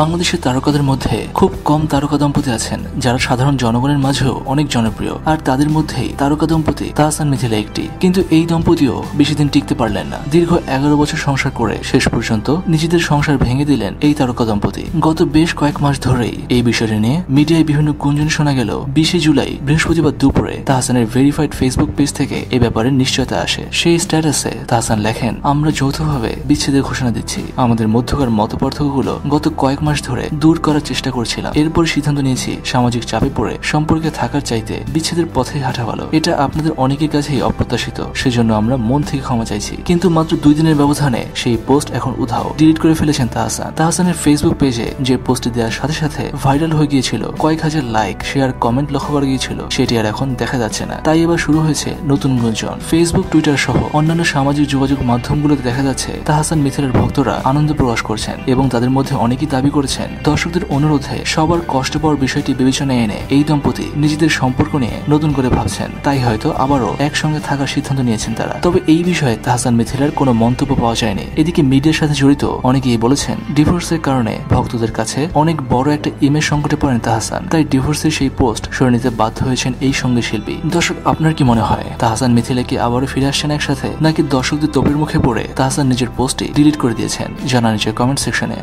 বাংলাদেশের তারকাদের মধ্যে খুব কম তারকা দম্পতি আছেন, যারা সাধারণ জনগণের মাঝেও অনেক জনপ্রিয়। আর তাদের মধ্যেই তারকা দম্পতি তাহসান মিথিলা একটি। কিন্তু এই দম্পতিও বেশি দিন টিকতে পারলেন না। দীর্ঘ এগারো বছর সংসার করে শেষ পর্যন্ত নিজেদের সংসার ভেঙে দিলেন এই তারকা দম্পতি। গত বেশ কয়েক মাস ধরেই এই বিষয়টি নিয়ে মিডিয়ায় বিভিন্ন গুঞ্জন শোনা গেল। বিশে জুলাই, বৃহস্পতিবার দুপুরে তাহসানের ভেরিফাইড ফেসবুক পেজ থেকে এ ব্যাপারে নিশ্চয়তা আসে। সেই স্ট্যাটাসে তাহসান লেখেন, আমরা যৌথভাবে বিচ্ছেদের ঘোষণা দিচ্ছি। আমাদের মধ্যকার মত পার্থক্যগুলো গত কয়েক মাস ধরে দূর করার চেষ্টা করছিলাম। এরপর সিদ্ধান্ত নিয়েছি সামাজিক চাপে পড়ে সম্পর্কে থাকার চাইতে বিচ্ছেদের পথে হাঁটা ভালো। এটা আপনাদের অনেকের কাছেই অপ্রত্যাশিত, সেজন্য আমরা মন থেকে ক্ষমা চাইছি। কিন্তু মাত্র দুই দিনের ব্যবধানে সেই পোস্ট এখন উধাও। ডিলিট করে ফেলেছেন তাহসান। তাহসানের ফেসবুক পেজে যে পোস্টটি দেওয়ার সাথে সাথে ভাইরাল হয়ে গিয়েছিল, কয়েক হাজার লাইক শেয়ার কমেন্ট লক্ষ্য করা গিয়েছিল, সেটি আর এখন দেখা যাচ্ছে না। তাই এবার শুরু হয়েছে নতুন গুঞ্জন। ফেসবুক টুইটার সহ অন্যান্য সামাজিক যোগাযোগ মাধ্যমগুলোতে দেখা যাচ্ছে তাহসান মিথিলের ভক্তরা আনন্দ প্রকাশ করছেন এবং তাদের মধ্যে অনেকেই দাবি করেছেন। দর্শকদের অনুরোধে সবার কষ্ট পাওয়ার বিষয়টি বিবেচনায় এনে এই দম্পতি নিজেদের সম্পর্ক নিয়ে নতুন করে ভাবছেন। তাই হয়তো আবারও একসঙ্গে থাকার সিদ্ধান্ত নিয়েছেন তারা। তবে এই বিষয়ে তাহসান মিথিলার কোনো মন্তব্য পাওয়া যায়নি। এদিকে মিডিয়ার সাথে জড়িত অনেকেই বলেছেন, ডিভোর্সের কারণে ভক্তদের কাছে অনেক বড় একটা ইমেজ সংকটে পড়েন তাহসান। তাই ডিভোর্সের সেই পোস্ট সরে নিতে বাধ্য হয়েছেন এই সংগীত শিল্পী। দর্শক, আপনার কি মনে হয়, তাহসান মিথিলা কি আবারও ফিরে আসছেন একসাথে? নাকি দর্শকদের তোপের মুখে পড়ে তাহসান নিজের পোস্টটি ডিলিট করে দিয়েছেন? জানা নিচে কমেন্ট সেকশনে।